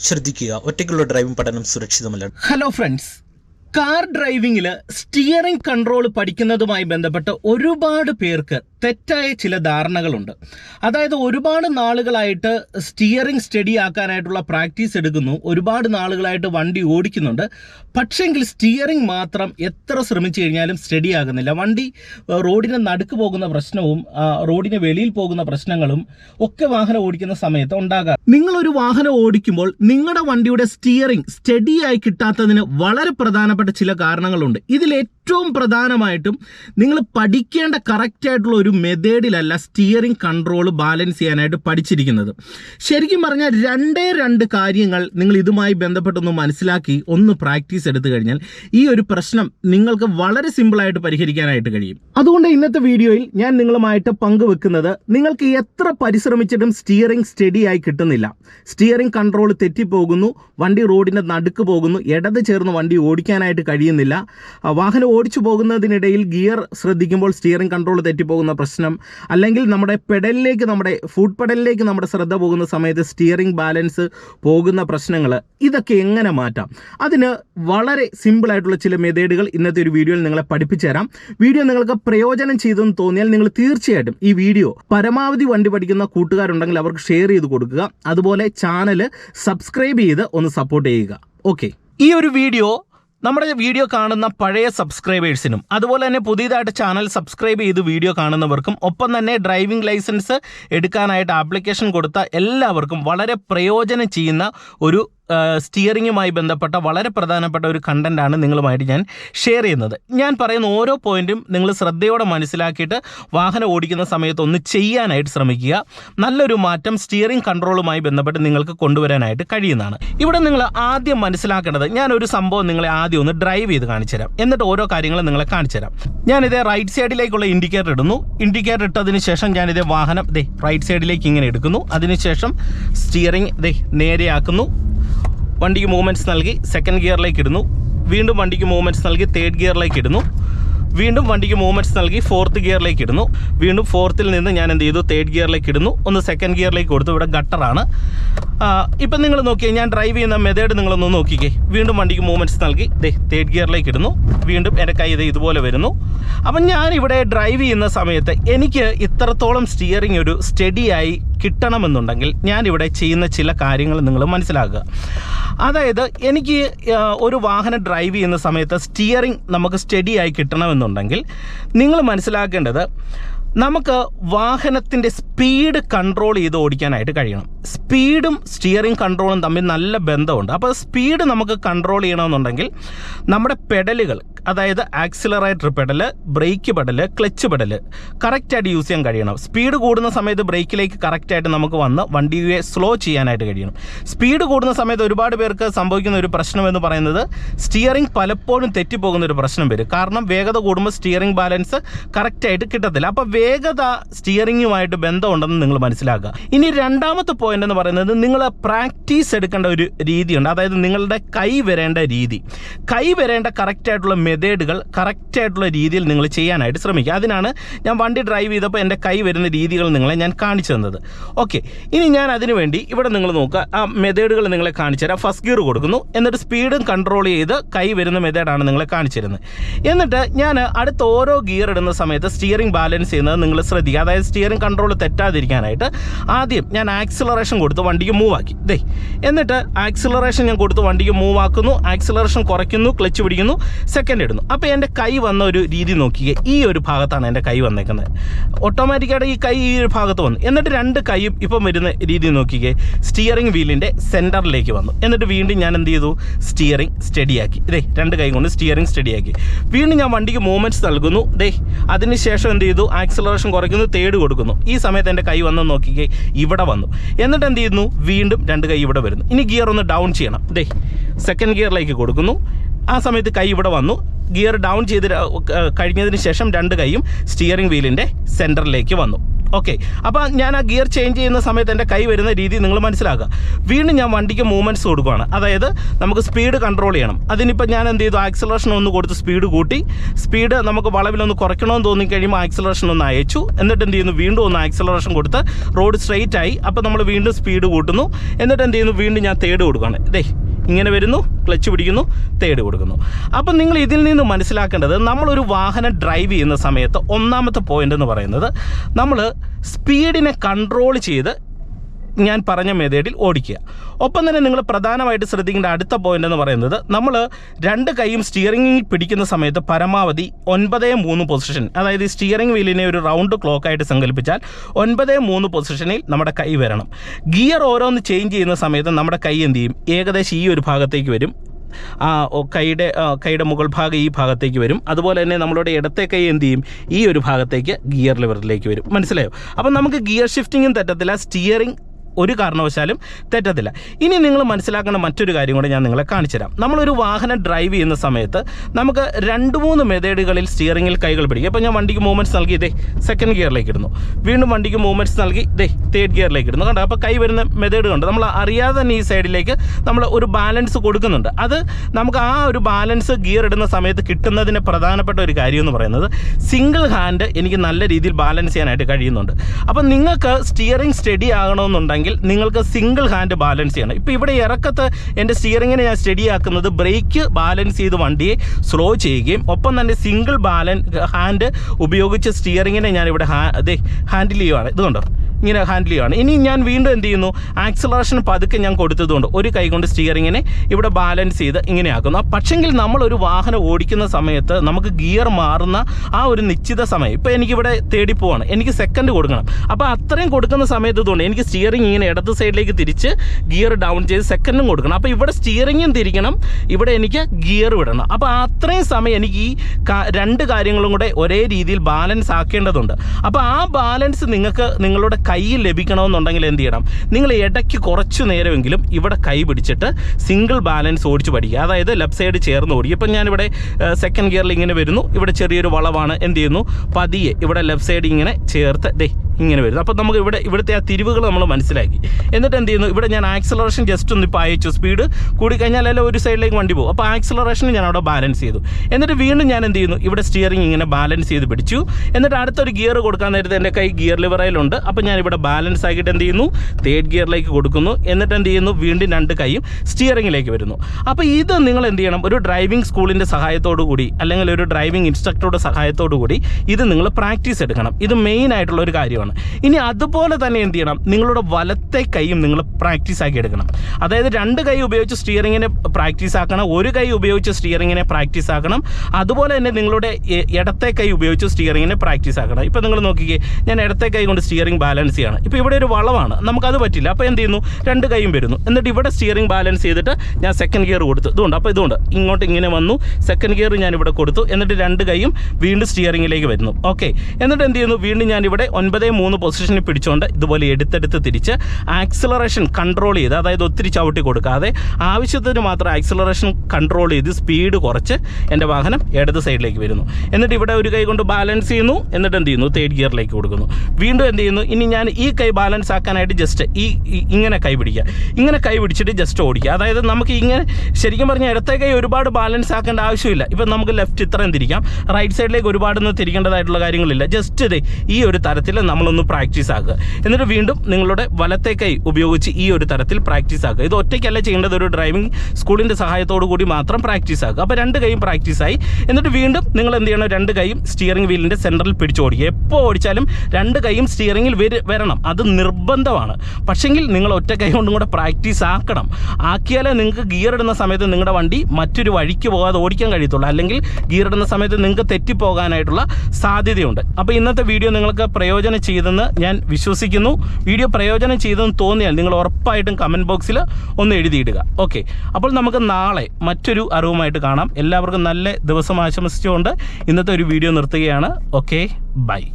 ശ്രദ്ധിക്കുക. ഒറ്റയ്ക്കുള്ള ഡ്രൈവിംഗ് പഠനം സുരക്ഷിതമല്ല. ഹലോ ഫ്രണ്ട്സ് കാർ ഡ്രൈവിംഗിൽ സ്റ്റിയറിംഗ് കൺട്രോൾ പഠിക്കുന്നതുമായി ബന്ധപ്പെട്ട് ഒരുപാട് പേർക്ക് തെറ്റായ ചില ധാരണകളുണ്ട്. അതായത് ഒരുപാട് നാളുകളായിട്ട് സ്റ്റിയറിംഗ് സ്റ്റഡി ആക്കാനായിട്ടുള്ള പ്രാക്ടീസ് എടുക്കുന്നു. ഒരുപാട് നാളുകളായിട്ട് വണ്ടി ഓടിക്കുന്നുണ്ട്. പക്ഷെങ്കിൽ സ്റ്റിയറിംഗ് മാത്രം എത്ര ശ്രമിച്ചു കഴിഞ്ഞാലും സ്റ്റഡി ആകുന്നില്ല. വണ്ടി റോഡിന് നടുക്ക് പോകുന്ന പ്രശ്നവും റോഡിന് വെളിയിൽ പോകുന്ന പ്രശ്നങ്ങളും ഒക്കെ വാഹനം ഓടിക്കുന്ന സമയത്ത് ഉണ്ടാകാം നിങ്ങളൊരു വാഹനം ഓടിക്കുമ്പോൾ നിങ്ങളുടെ വണ്ടിയുടെ സ്റ്റിയറിംഗ് സ്റ്റഡിയായി കിട്ടാത്തതിന് വളരെ പ്രധാനപ്പെട്ട ചില കാരണങ്ങളുണ്ട്. ഇതിൽ ഏറ്റവും പ്രധാനമായിട്ടും നിങ്ങൾ പഠിക്കേണ്ട കറക്റ്റ് ആയിട്ടുള്ള ഒരു മെത്തേഡിലല്ല സ്റ്റിയറിംഗ് കൺട്രോൾ ബാലൻസ് ചെയ്യാനായിട്ട് പഠിച്ചിരിക്കുന്നത്. ശരിക്കും പറഞ്ഞാൽ രണ്ടേ രണ്ട് കാര്യങ്ങൾ നിങ്ങൾ ഇതുമായി ബന്ധപ്പെട്ടൊന്ന് മനസ്സിലാക്കി ഒന്ന് പ്രാക്ടീസ് എടുത്തു കഴിഞ്ഞാൽ ഈ ഒരു പ്രശ്നം നിങ്ങൾക്ക് വളരെ സിമ്പിളായിട്ട് പരിഹരിക്കാനായിട്ട് കഴിയും. അതുകൊണ്ട് ഇന്നത്തെ വീഡിയോയിൽ ഞാൻ നിങ്ങളുമായിട്ട് പങ്കുവെക്കുന്നത് നിങ്ങൾക്ക് എത്ര പരിശ്രമിച്ചിട്ടും സ്റ്റിയറിംഗ് സ്റ്റഡി ആയി കിട്ടുന്നില്ല. സ്റ്റിയറിംഗ് കൺട്രോൾ തെറ്റിപ്പോകുന്നു വണ്ടി റോഡിന്റെ നടുക്ക് പോകുന്നു ഇടത് ചേർന്ന് വണ്ടി ഓടിക്കാനായിട്ട് കഴിയുന്നില്ല. വാഹനം ഓടിച്ചു പോകുന്നതിനിടയിൽ ഗിയർ ശ്രദ്ധിക്കുമ്പോൾ സ്റ്റിയറിംഗ് കൺട്രോൾ തെറ്റിപ്പോകുന്ന പ്രശ്നം അല്ലെങ്കിൽ നമ്മുടെ പെഡലിലേക്ക് നമ്മുടെ ഫുഡ് പെഡലിലേക്ക് നമ്മുടെ ശ്രദ്ധ പോകുന്ന സമയത്ത് സ്റ്റിയറിംഗ് ബാലൻസ് പോകുന്ന പ്രശ്നങ്ങൾ. ഇതൊക്കെ എങ്ങനെ മാറ്റാം? അതിന് വളരെ സിമ്പിളായിട്ടുള്ള ചില മെത്തേഡുകൾ ഇന്നത്തെ ഒരു വീഡിയോയിൽ നിങ്ങളെ പഠിപ്പിച്ചു തരാം. വീഡിയോ നിങ്ങൾക്ക് പ്രയോജനം ചെയ്തെന്ന് തോന്നിയാൽ നിങ്ങൾ തീർച്ചയായിട്ടും ഈ വീഡിയോ പരമാവധി വണ്ടി പഠിക്കുന്ന കൂട്ടുകാരുണ്ടെങ്കിൽ അവർക്ക് ഷെയർ ചെയ്ത് കൊടുക്കുക. അതുപോലെ ചാനൽ സബ്സ്ക്രൈബ് ചെയ്ത് ഒന്ന് സപ്പോർട്ട് ചെയ്യുക. ഓക്കെ ഈ ഒരു വീഡിയോ നമ്മുടെ വീഡിയോ കാണുന്ന പഴയ സബ്സ്ക്രൈബേഴ്സിനും അതുപോലെ തന്നെ പുതിയതായിട്ട് ചാനൽ സബ്സ്ക്രൈബ് ചെയ്ത് വീഡിയോ കാണുന്നവർക്കും ഒപ്പം തന്നെ ഡ്രൈവിംഗ് ലൈസൻസ് എടുക്കാനായിട്ട് ആപ്ലിക്കേഷൻ കൊടുത്ത എല്ലാവർക്കും വളരെ പ്രയോജനം ചെയ്യുന്ന ഒരു സ്റ്റിയറിങ്ങുമായി ബന്ധപ്പെട്ട വളരെ പ്രധാനപ്പെട്ട ഒരു കണ്ടന്റാണ് നിങ്ങളുമായിട്ട് ഞാൻ ഷെയർ ചെയ്യുന്നത്. ഞാൻ പറയുന്ന ഓരോ പോയിന്റും നിങ്ങൾ ശ്രദ്ധയോടെ മനസ്സിലാക്കിയിട്ട് വാഹനം ഓടിക്കുന്ന സമയത്ത് ഒന്ന് ചെയ്യാനായിട്ട് ശ്രമിക്കുക. നല്ലൊരു മാറ്റം സ്റ്റിയറിംഗ് കൺട്രോളുമായി ബന്ധപ്പെട്ട് നിങ്ങൾക്ക് കൊണ്ടുവരാനായിട്ട് കഴിയുന്നതാണ്. ഇവിടെ നിങ്ങൾ ആദ്യം മനസ്സിലാക്കേണ്ടത് ഞാൻ ഒരു സംഭവം നിങ്ങളെ ആദ്യം ഒന്ന് ഡ്രൈവ് ചെയ്ത് കാണിച്ചു തരാം എന്നിട്ട് ഓരോ കാര്യങ്ങളും നിങ്ങളെ കാണിച്ചുതരാം. ഞാനിതേ റൈറ്റ് സൈഡിലേക്കുള്ള ഇൻഡിക്കേറ്റർ ഇടുന്നു. ഇൻഡിക്കേറ്റർ ഇട്ടതിന് ശേഷം ഞാനിതേ വാഹനം ദേ റൈറ്റ് സൈഡിലേക്ക് ഇങ്ങനെ എടുക്കുന്നു. അതിനുശേഷം സ്റ്റിയറിംഗ് ദേ നേരെയാക്കുന്നു. വണ്ടിക്ക് മൂവ്മെന്റ്സ് നൽകി സെക്കൻഡ് ഗിയറിലേക്ക് ഇടുന്നു. വീണ്ടും വണ്ടിക്ക് മൂവ്മെന്റ്സ് നൽകി തേർഡ് ഗിയറിലേക്ക് ഇടുന്നു. വീണ്ടും വണ്ടിക്ക് മൂവ്മെന്റ്സ് നൽകി ഫോർത്ത് ഗിയറിലേക്ക് ഇടുന്നു. വീണ്ടും ഫോർത്തിൽ നിന്ന് ഞാൻ എന്ത് ചെയ്തു? തേർഡ് ഗിയറിലേക്ക് ഇടുന്നു. ഒന്ന് സെക്കൻഡ് ഗിയറിലേക്ക് കൊടുത്തു. ഇവിടെ ഗട്ടറാണ് ഇപ്പം നിങ്ങൾ നോക്കിയേ ഞാൻ ഡ്രൈവ് ചെയ്യുന്ന മെതേഡ് നിങ്ങളൊന്ന് നോക്കിക്കേ. വീണ്ടും വണ്ടിക്ക് മൂവ്മെന്റ്സ് നൽകി. ദേ തേർഡ് ഗിയറിലേക്ക് ഇടുന്നു. വീണ്ടും എന്റെ കൈ ഇത് ഇതുപോലെ വരുന്നു. അപ്പം ഇവിടെ ഡ്രൈവ് ചെയ്യുന്ന സമയത്ത് എനിക്ക് ഇത്രത്തോളം സ്റ്റിയറിംഗ് ഒരു സ്റ്റഡിയായി കിട്ടണമെന്നുണ്ടെങ്കിൽ ഞാനിവിടെ ചെയ്യുന്ന ചില കാര്യങ്ങൾ നിങ്ങൾ മനസ്സിലാക്കുക. അതായത് എനിക്ക് ഒരു വാഹനം ഡ്രൈവ് ചെയ്യുന്ന സമയത്ത് സ്റ്റിയറിംഗ് നമുക്ക് സ്റ്റഡിയായി കിട്ടണമെന്നുണ്ടെങ്കിൽ നിങ്ങൾ മനസ്സിലാക്കേണ്ടത് നമുക്ക് വാഹനത്തിന്റെ സ്പീഡ് കൺട്രോൾ ചെയ്ത് ഓടിക്കാനായിട്ട് കഴിയണം. സ്പീഡും സ്റ്റിയറിംഗ് കൺട്രോളും തമ്മിൽ നല്ല ബന്ധമുണ്ട്. അപ്പോൾ സ്പീഡ് നമുക്ക് കൺട്രോൾ ചെയ്യണമെന്നുണ്ടെങ്കിൽ നമ്മുടെ പെഡലുകൾ അതായത് accelerator pedal brake pedal clutch pedal കറക്റ്റായിട്ട് യൂസ് ചെയ്യാൻ കഴിയണം. സ്പീഡ് കൂടുന്ന സമയത്ത് ബ്രേക്കിലേക്ക് കറക്റ്റായിട്ട് നമുക്ക് വന്ന് വണ്ടിയെ സ്ലോ ചെയ്യാനായിട്ട് കഴിയണം. സ്പീഡ് കൂടുന്ന സമയത്ത് ഒരുപാട് പേർക്ക് സംഭവിക്കുന്ന ഒരു പ്രശ്നം എന്ന് പറയുന്നത് സ്റ്റിയറിംഗ് പലപ്പോഴും തെറ്റിപ്പോകുന്ന ഒരു പ്രശ്നം വരും. കാരണം വേഗത കൂടുമ്പോൾ സ്റ്റിയറിംഗ് ബാലൻസ് കറക്റ്റായിട്ട് കിട്ടത്തില്ല. അപ്പോൾ വേഗത സ്റ്റിയറിംഗുമായിട്ട് ബന്ധമുണ്ടെന്ന് നിങ്ങൾ മനസ്സിലാക്കുക. ഇനി രണ്ടാമത്തെ പോയിന്റ് എന്ന് പറയുന്നത് നിങ്ങൾ പ്രാക്ടീസ് എടുക്കേണ്ട ഒരു രീതിയുണ്ട്. അതായത് നിങ്ങളുടെ കൈ വരേണ്ട രീതി. കൈ വരേണ്ട കറക്റ്റായിട്ടുള്ള മെത്തേഡുകൾ കറക്റ്റായിട്ടുള്ള രീതിയിൽ നിങ്ങൾ ചെയ്യാനായിട്ട് ശ്രമിക്കുക. അതിനാണ് ഞാൻ വണ്ടി ഡ്രൈവ് ചെയ്തപ്പോൾ എന്റെ കൈ വരുന്ന രീതികൾ നിങ്ങളെ ഞാൻ കാണിച്ചു തന്നത്. ഓക്കെ ഇനി ഞാൻ അതിനുവേണ്ടി ഇവിടെ നിങ്ങൾ നോക്കുക. ആ മെത്തേഡുകൾ നിങ്ങളെ കാണിച്ചു തരാം. ഫസ്റ്റ് ഗിയർ കൊടുക്കുന്നു. എന്നിട്ട് സ്പീഡും കൺട്രോൾ ചെയ്ത് കൈ വരുന്ന മെത്തേഡാണ് നിങ്ങളെ കാണിച്ചു തരുന്നത്. എന്നിട്ട് ഞാൻ അടുത്ത ഓരോ ഗിയർ ഇടുന്ന സമയത്ത് സ്റ്റിയറിംഗ് ബാലൻസ് ചെയ്യുന്നത് നിങ്ങൾ ശ്രദ്ധിക്കുക. അതായത് സ്റ്റിയറിംഗ് കൺട്രോൾ തെറ്റാതിരിക്കാനായിട്ട് ആദ്യം ഞാൻ ആക്സിലറേഷൻ കൊടുത്ത് വണ്ടിക്ക് മൂവ് ആക്കി. ദേ എന്നിട്ട് ആക്സിലറേഷൻ ഞാൻ കൊടുത്ത് വണ്ടിക്ക് മൂവ് ആക്കുന്നു. ആക്സിലറേഷൻ കുറയ്ക്കുന്നു ക്ലച്ച് പിടിക്കുന്നു സെക്കൻഡ് ഇടുന്നു. അപ്പോൾ എന്റെ കൈ വന്ന ഒരു രീതി നോക്കിയേ ഈ ഒരു ഭാഗത്താണ് എന്റെ കൈ വന്നേക്കുന്നത്. ഓട്ടോമാറ്റിക്കായിട്ട് ഈ കൈ ഈ ഒരു ഭാഗത്ത് വന്നു. എന്നിട്ട് രണ്ട് കൈയും ഇപ്പം വരുന്ന രീതി നോക്കിക്കേ. സ്റ്റിയറിംഗ് വീലിന്റെ സെന്ററിലേക്ക് വന്നു. എന്നിട്ട് വീണ്ടും ഞാൻ എന്ത് ചെയ്തു? സ്റ്റിയറിംഗ് സ്റ്റഡിയാക്കി ഇതേ രണ്ട് കൈ കൊണ്ട് സ്റ്റിയറിംഗ് സ്റ്റഡിയാക്കി വീണ്ടും ഞാൻ വണ്ടിക്ക് മൂവ്മെന്റ്സ് നൽകുന്നു. ദേ അതിനുശേഷം എന്ത് ചെയ്തു? ആക്സിലറേഷൻ കുറയ്ക്കുന്നു തേട് കൊടുക്കുന്നു. ഈ സമയത്ത് എന്റെ കൈ വന്ന് നോക്കിക്കേ ഇവിടെ വന്നു. എന്നിട്ട് എന്ത് ചെയ്യുന്നു? വീണ്ടും രണ്ട് കൈ ഇവിടെ വരുന്നു. ഇനി ഗിയർ ഒന്ന് ഡൗൺ ചെയ്യണം. ദേ സെക്കൻഡ് ഗിയറിലേക്ക് കൊടുക്കുന്നു. ആ സമയത്ത് കൈ ഇവിടെ വന്നു. ഗിയർ ഡൗൺ ചെയ്ത് കഴിഞ്ഞതിന് ശേഷം രണ്ട് കൈയും സ്റ്റിയറിംഗ് വീലിന്റെ സെന്ററിലേക്ക് വന്നു. ഓക്കെ അപ്പോൾ ഞാൻ ആ ഗിയർ ചേഞ്ച് ചെയ്യുന്ന സമയത്ത് എന്റെ കൈ വരുന്ന രീതി നിങ്ങൾ മനസ്സിലാക്കുക. വീണ്ടും ഞാൻ വണ്ടിക്ക് മൂവ്മെന്റ്സ് കൊടുക്കുകയാണ് അതായത് നമുക്ക് സ്പീഡ് കൺട്രോൾ ചെയ്യണം. അതിനിപ്പോൾ ഞാൻ എന്ത് ചെയ്തു? ആക്സലറേഷൻ ഒന്ന് കൊടുത്ത് സ്പീഡ് കൂട്ടി. സ്പീഡ് നമുക്ക് വളവിലൊന്ന് കുറയ്ക്കണമെന്ന് തോന്നി കഴിയുമ്പോൾ ആക്സലറേഷൻ ഒന്ന് അയച്ചു. എന്നിട്ട് എന്ത് ചെയ്യുന്നു? വീണ്ടും ഒന്ന് ആക്സലറേഷൻ കൊടുത്ത് റോഡ് സ്ട്രെയിറ്റ് ആയി. അപ്പോൾ നമ്മൾ വീണ്ടും സ്പീഡ് കൂട്ടുന്നു. എന്നിട്ട് എന്ത് ചെയ്യുന്നു? വീണ്ടും ഞാൻ തേർഡ് കൊടുക്കുകയാണ് ദേ ഇങ്ങനെ വരുന്നു ക്ലച്ച് പിടിക്കുന്നു തേട് കൊടുക്കുന്നു. അപ്പം നിങ്ങൾ ഇതിൽ നിന്ന് മനസ്സിലാക്കേണ്ടത് നമ്മളൊരു വാഹനം ഡ്രൈവ് ചെയ്യുന്ന സമയത്ത് ഒന്നാമത്തെ പോയിന്റ് എന്ന് പറയുന്നത് നമ്മൾ സ്പീഡിനെ കൺട്രോൾ ചെയ്ത് ഞാൻ പറഞ്ഞ മെതേഡിൽ ഓടിക്കുക. ഒപ്പം തന്നെ നിങ്ങൾ പ്രധാനമായിട്ട് ശ്രദ്ധിക്കേണ്ട അടുത്ത പോയിന്റ് എന്ന് പറയുന്നത് നമ്മൾ രണ്ട് കൈയും സ്റ്റിയറിംഗിൽ പിടിക്കുന്ന സമയത്ത് പരമാവധി ഒൻപതേ മൂന്ന് പൊസിഷൻ അതായത് ഈ സ്റ്റിയറിംഗ് വീലിനെ ഒരു റൗണ്ട് ക്ലോക്കായിട്ട് സങ്കല്പിച്ചാൽ ഒൻപതേ മൂന്ന് പൊസിഷനിൽ നമ്മുടെ കൈ വരണം. ഗിയർ ഓരോന്ന് ചേഞ്ച് ചെയ്യുന്ന സമയത്ത് നമ്മുടെ കൈ എന്ത് ചെയ്യും? ഏകദേശം ഈ ഒരു ഭാഗത്തേക്ക് വരും. ആ കൈയുടെ കൈയുടെ മുകൾ ഭാഗം ഈ ഭാഗത്തേക്ക് വരും. അതുപോലെ തന്നെ നമ്മളുടെ ഇടത്തെ കൈ എന്ത് ചെയ്യും? ഈ ഒരു ഭാഗത്തേക്ക് ഗിയർ ലിവറിലേക്ക് വരും. മനസ്സിലായോ? അപ്പം നമുക്ക് ഗിയർ ഷിഫ്റ്റിങ്ങും തെറ്റത്തില്ല. സ്റ്റിയറിംഗ് ഒരു കാരണവശാലും തെറ്റത്തില്ല. ഇനി നിങ്ങൾ മനസ്സിലാക്കേണ്ട മറ്റൊരു കാര്യം കൂടെ ഞാൻ നിങ്ങളെ കാണിച്ചു തരാം നമ്മളൊരു വാഹനം ഡ്രൈവ് ചെയ്യുന്ന സമയത്ത് നമുക്ക് രണ്ട് മൂന്ന് മെത്തേഡുകളിൽ സ്റ്റിയറിംഗിൽ കൈകൾ പിടിക്കും. അപ്പോൾ ഞാൻ വണ്ടിക്ക് മൂവ്മെന്റ്സ് നൽകി ഇതേ സെക്കൻഡ് ഗിയറിലേക്ക് ഇടുന്നു. വീണ്ടും വണ്ടിക്ക് മൂവ്മെന്റ്സ് നൽകി ഇതേ തേർഡ് ഗിയറിലേക്ക് ഇടുന്നു. കണ്ടോ? അപ്പോൾ കൈ വരുന്ന മെത്തേഡ് കണ്ട്? നമ്മൾ അറിയാതെ തന്നെ ഈ സൈഡിലേക്ക് നമ്മൾ ഒരു ബാലൻസ് കൊടുക്കുന്നുണ്ട്. അത് നമുക്ക് ആ ഒരു ബാലൻസ് ഗിയർ ഇടുന്ന സമയത്ത് കിട്ടുന്നതിന് പ്രധാനപ്പെട്ട ഒരു കാര്യം എന്ന് പറയുന്നത് സിംഗിൾ ഹാൻഡ് എനിക്ക് നല്ല രീതിയിൽ ബാലൻസ് ചെയ്യാനായിട്ട് കഴിയുന്നുണ്ട്. അപ്പം നിങ്ങൾക്ക് സ്റ്റിയറിംഗ് സ്റ്റഡി ആകണമെന്നുണ്ടെങ്കിൽ നിങ്ങൾക്ക് സിംഗിൾ ഹാൻഡ് ബാലൻസ് ചെയ്യണം. ഇപ്പോൾ ഇവിടെ ഇറക്കത്ത് എന്റെ സ്റ്റിയറിങ്ങിനെ ഞാൻ സ്റ്റഡി ആക്കുന്നത് ബ്രേക്ക് ബാലൻസ് ചെയ്ത് വണ്ടിയെ സ്ലോ ചെയ്യുകയും ഒപ്പം തന്നെ സിംഗിൾ ബാലൻ ഹാൻഡ് ഉപയോഗിച്ച് സ്റ്റിയറിങ്ങിനെ ഞാൻ ഇവിടെ ഹാ അതെ ഹാൻഡിൽ ചെയ്യുവാണ്. ഇതുകൊണ്ടോ ഇങ്ങനെ ഹാൻഡിൽ ചെയ്യുകയാണ് ഇനി ഞാൻ വീണ്ടും എന്ത് ചെയ്യുന്നു? ആക്സലറേഷൻ പതുക്കെ ഞാൻ കൊടുത്തതുകൊണ്ട് ഒരു കൈ കൊണ്ട് സ്റ്റിയറിങ്ങിനെ ഇവിടെ ബാലൻസ് ചെയ്ത് ഇങ്ങനെ ആക്കുന്നു. പക്ഷെങ്കിൽ ഒരു വാഹനം ഓടിക്കുന്ന സമയത്ത് നമുക്ക് ഗിയർ മാറുന്ന ആ ഒരു നിശ്ചിത സമയം. ഇപ്പോൾ എനിക്കിവിടെ തേടി പോവാണ്. എനിക്ക് സെക്കൻഡ് കൊടുക്കണം. അപ്പോൾ അത്രയും കൊടുക്കുന്ന സമയത്ത് ഇതുകൊണ്ട് എനിക്ക് സ്റ്റിയറിംഗ് ഇങ്ങനെ ഇടത് സൈഡിലേക്ക് തിരിച്ച് ഗിയർ ഡൗൺ ചെയ്ത് സെക്കൻഡും കൊടുക്കണം. അപ്പോൾ ഇവിടെ സ്റ്റിയറിങ്ങും തിരിക്കണം. ഇവിടെ എനിക്ക് ഗിയർ വിടണം. അപ്പോൾ അത്രയും സമയം എനിക്ക് ഈ രണ്ട് കാര്യങ്ങളും കൂടെ ഒരേ രീതിയിൽ ബാലൻസ് ആക്കേണ്ടതുണ്ട്. അപ്പോൾ ആ ബാലൻസ് നിങ്ങൾക്ക് നിങ്ങളുടെ കയ്യിൽ ലഭിക്കണമെന്നുണ്ടെങ്കിൽ എന്ത് ചെയ്യണം? നിങ്ങൾ ഇടയ്ക്ക് കുറച്ച് നേരമെങ്കിലും ഇവിടെ കൈ പിടിച്ചിട്ട് സിംഗിൾ ബാലൻസ് ഓടിച്ച് പഠിക്കുക. അതായത് ലെഫ്റ്റ് സൈഡ് ചേർന്ന് ഓടി. ഇപ്പം ഞാനിവിടെ സെക്കൻഡ് ഗിയറിൽ ഇങ്ങനെ വരുന്നു. ഇവിടെ ചെറിയൊരു വളവാണ്. എന്ത് ചെയ്യുന്നു? പതിയെ ഇവിടെ ലെഫ്റ്റ് സൈഡ് ഇങ്ങനെ ചേർത്ത് ദേ ഇങ്ങനെ വരുന്നത്. അപ്പോൾ നമുക്ക് ഇവിടെ ഇവിടുത്തെ ആ തിരിവുകൾ നമ്മൾ മനസ്സിലാക്കി. എന്നിട്ട് എന്ത് ചെയ്യുന്നു? ഇവിടെ ഞാൻ ആക്സലറേഷൻ ജസ്റ്റ് ഒന്ന് ഇപ്പോൾ അയച്ചു. സ്പീഡ് കൂടിക്കഴിഞ്ഞാൽ അല്ല ഒരു സൈഡിലേക്ക് വണ്ടി പോകും. അപ്പോൾ ആക്സലറേഷൻ ഞാൻ അവിടെ ബാലൻസ് ചെയ്തു. എന്നിട്ട് വീണ്ടും ഞാൻ എന്ത് ചെയ്യുന്നു? ഇവിടെ സ്റ്റിയറിംഗ് ഇങ്ങനെ ബാലൻസ് ചെയ്ത് പിടിച്ചു. എന്നിട്ട് അടുത്തൊരു ഗിയർ കൊടുക്കാൻ നേരത്തെ എന്റെ കൈ ഗിയർ ലിവറയിലുണ്ട് അപ്പോൾ ഞാൻ ഇവിടെ ബാലൻസ് ആക്കിയിട്ട് എന്ത് ചെയ്യുന്നു? തേർഡ് ഗിയറിലേക്ക് കൊടുക്കുന്നു. എന്നിട്ട് എന്ത് ചെയ്യുന്നു? വീണ്ടും രണ്ട് കൈയും സ്റ്റിയറിംഗിലേക്ക് വരുന്നു. അപ്പോൾ ഇത് നിങ്ങൾ എന്ത് ചെയ്യണം? ഒരു ഡ്രൈവിംഗ് സ്കൂളിന്റെ സഹായത്തോടു കൂടി അല്ലെങ്കിൽ ഒരു ഡ്രൈവിംഗ് ഇൻസ്ട്രക്ടറുടെ സഹായത്തോടു കൂടി ഇത് നിങ്ങൾ പ്രാക്ടീസ് എടുക്കണം. ഇത് മെയിൻ ആയിട്ടുള്ള ഒരു കാര്യമാണ്. ഇനി അതുപോലെ തന്നെ എന്ത് ചെയ്യണം? നിങ്ങളുടെ വലത്തെ കൈയും നിങ്ങൾ പ്രാക്ടീസ് ആക്കി എടുക്കണം. അതായത് രണ്ട് കൈ ഉപയോഗിച്ച് സ്റ്റിയറിങ്ങിനെ പ്രാക്ടീസ് ആക്കണം ഒരു കൈ ഉപയോഗിച്ച് സ്റ്റിയറിങ്ങിനെ പ്രാക്ടീസ് ആക്കണം. അതുപോലെ തന്നെ നിങ്ങളുടെ ഇടത്തെ കൈ ഉപയോഗിച്ച് സ്റ്റിയറിങ്ങിനെ പ്രാക്ടീസ് ആക്കണം. ഇപ്പോൾ നിങ്ങൾ നോക്കിക്കേ ഞാൻ ഇടത്തെ കൈ കൊണ്ട് സ്റ്റിയറിംഗ് ബാലൻസ് ചെയ്യണം. ഇപ്പോൾ ഇവിടെ ഒരു വളവാണ്. നമുക്കത് പറ്റില്ല. അപ്പോൾ എന്ത് ചെയ്യുന്നു? രണ്ട് കൈയും വരുന്നു. എന്നിട്ട് ഇവിടെ സ്റ്റിയറിംഗ് ബാലൻസ് ചെയ്തിട്ട് ഞാൻ സെക്കൻഡ് ഗിയർ കൊടുത്തു. ഇതുകൊണ്ട് അപ്പോൾ ഇതുകൊണ്ട് ഇങ്ങോട്ട് ഇങ്ങനെ വന്നു. സെക്കൻഡ് ഗിയർ ഞാൻ ഇവിടെ കൊടുത്തു. എന്നിട്ട് രണ്ട് കൈയും വീണ്ടും സ്റ്റിയറിങ്ങിലേക്ക് വരുന്നു. ഓക്കെ എന്നിട്ട് എന്ത് ചെയ്യുന്നു? വീണ്ടും ഞാൻ ഇവിടെ ഒൻപതേ മൂന്ന് പൊസിഷനിൽ പിടിച്ചുകൊണ്ട് ഇതുപോലെ എടുത്തെടുത്ത് തിരിച്ച് ആക്സിലറേഷൻ കൺട്രോൾ ചെയ്ത് അതായത് ഒത്തിരി ചവിട്ടി കൊടുക്കാതെ ആവശ്യത്തിന് മാത്രം ആക്സിലറേഷൻ കൺട്രോൾ ചെയ്ത് സ്പീഡ് കുറച്ച് എന്റെ വാഹനം ഇടത് സൈഡിലേക്ക് വരുന്നു. എന്നിട്ട് ഇവിടെ ഒരു കൈ കൊണ്ട് ബാലൻസ് ചെയ്യുന്നു എന്നിട്ട് എന്ത് ചെയ്യുന്നു? തേർഡ് ഗിയറിലേക്ക് കൊടുക്കുന്നു. വീണ്ടും എന്ത് ചെയ്യുന്നു? ഇനി ഞാൻ ഈ കൈ ബാലൻസ് ആക്കാനായിട്ട് ജസ്റ്റ് ഈ ഇങ്ങനെ കൈ പിടിക്കുക. ഇങ്ങനെ കൈ പിടിച്ചിട്ട് ജസ്റ്റ് ഓടിക്കുക. അതായത് നമുക്ക് ഇങ്ങനെ ശരിക്കും പറഞ്ഞാൽ ഇടത്തെ കൈ ഒരുപാട് ബാലൻസ് ആക്കേണ്ട ആവശ്യമില്ല. ഇപ്പം നമുക്ക് ലെഫ്റ്റ് ഇത്രയും തിരിക്കാം. റൈറ്റ് സൈഡിലേക്ക് ഒരുപാടൊന്നും തിരിക്കേണ്ടതായിട്ടുള്ള കാര്യങ്ങളില്ല. ജസ്റ്റ് ഇതേ ഈ ഒരു തരത്തിൽ നമ്മളൊന്ന് പ്രാക്ടീസ് ആക്കുക. എന്നിട്ട് വീണ്ടും നിങ്ങളുടെ വലത്തെ കൈ ഉപയോഗിച്ച് ഈ ഒരു തരത്തിൽ പ്രാക്ടീസ് ആക്കുക. ഇത് ഒറ്റയ്ക്കല്ല ചെയ്യേണ്ടത്. ഒരു ഡ്രൈവിംഗ് സ്കൂളിന്റെ സഹായത്തോടു കൂടി മാത്രം പ്രാക്ടീസ് ആക്കുക. അപ്പോൾ രണ്ട് കൈയും പ്രാക്ടീസ് ആയി. എന്നിട്ട് വീണ്ടും നിങ്ങൾ എന്ത് ചെയ്യണം? രണ്ട് കൈയും സ്റ്റിയറിംഗ് വീലിന്റെ സെന്ററിൽ പിടിച്ചു ഓടിക്കുക എപ്പോൾ ഓടിച്ചാലും രണ്ട് കൈയും സ്റ്റിയറിംഗിൽ വര വരണം. അത് നിർബന്ധമാണ്. പക്ഷെങ്കിൽ നിങ്ങൾ ഒറ്റ കൈ കൊണ്ടും കൂടെ പ്രാക്ടീസ് ആക്കണം. ആക്കിയാലേ നിങ്ങൾക്ക് ഗിയർ ഇടുന്ന സമയത്ത് നിങ്ങളുടെ വണ്ടി മറ്റൊരു വഴിക്ക് പോകാതെ ഓടിക്കാൻ കഴിയത്തുള്ളൂ. അല്ലെങ്കിൽ ഗിയർ ഇടുന്ന സമയത്ത് നിങ്ങൾക്ക് തെറ്റിപ്പോകാനായിട്ടുള്ള സാധ്യതയുണ്ട്. അപ്പോൾ ഇന്നത്തെ വീഡിയോ നിങ്ങൾക്ക് പ്രയോജനം ചെയ്തെന്ന് ഞാൻ വിശ്വസിക്കുന്നു. വീഡിയോ പ്രയോജനം ചെയ്തെന്ന് തോന്നിയാൽ നിങ്ങൾ ഉറപ്പായിട്ടും കമന്റ് ബോക്സിൽ ഒന്ന് എഴുതിയിടുക. ഓക്കെ അപ്പോൾ നമുക്ക് നാളെ മറ്റൊരു അറിവുമായിട്ട് കാണാം. എല്ലാവർക്കും നല്ല ദിവസം ആശംസിച്ചുകൊണ്ട് ഇന്നത്തെ ഒരു വീഡിയോ നിർത്തുകയാണ്. Okay bye